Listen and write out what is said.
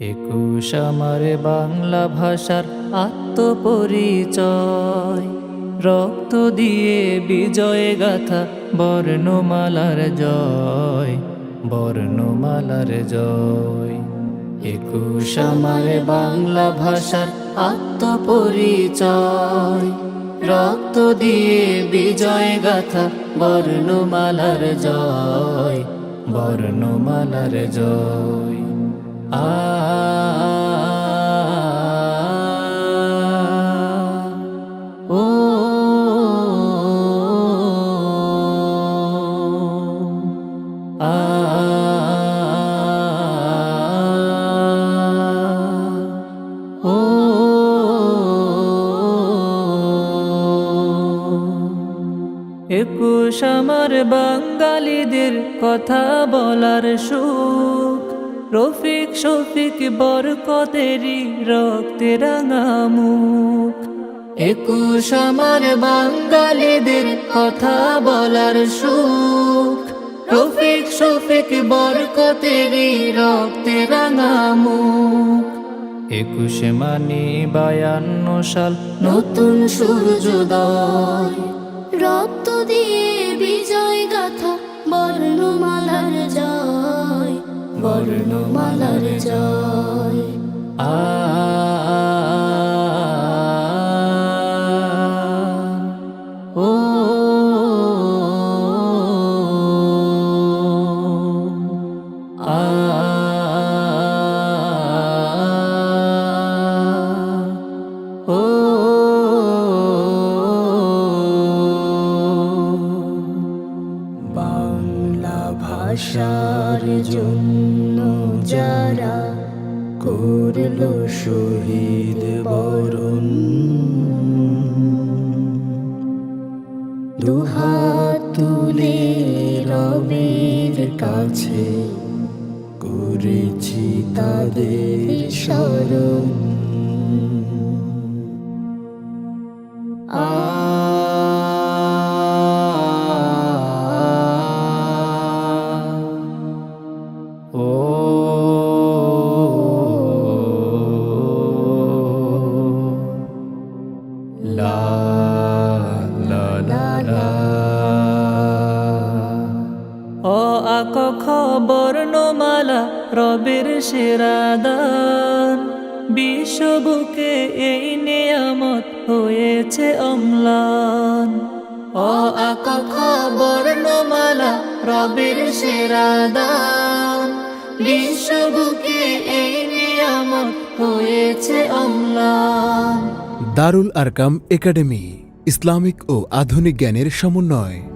একুশ আমার বাংলা ভাষার আত্মপরিচয়। রক্ত দিয়ে বিজয় গাথা বর্ণমালার জয় বর্ণমালার জয়। একুশ আমার বাংলা ভাষার আত্মপরিচয়। রক্ত দিয়ে বিজয় গাথা বর্ণমালার জয় বর্ণমালার জয়। আ একুশ আমার বাঙালিদের কথা বলার সুখ। রফিক শফিক বরকতেরই রক্তে রাঙা মুখ। একুশ আমার বাঙালিদের কথা বলার সুখ। রফিক শফিক বরকতেরই রক্তে রাঙা মুখ। একুশে মানি বায়ান্ন সাল। নতুন সূর্যোদয়। রক্ত দিয়ে বিজয় গাথা বর্ণমালার জয় বর্ণমালার জয়। আ ভাষার জন্য যারা করল শহীদ বরণ। দুহাত তুলে রবের কাছে করেছি তাদের স্মরণ। ও আক বর্ণমালা রবের সেরাদান। বিশ্ববুকে এই নিয়ামত হয়েছে অম্লান। ও আক বর্ণমালা রবের সেরাদান। দারুল আরকাম একাডেমি ইসলামিক ও আধুনিক জ্ঞানের সমন্বয়।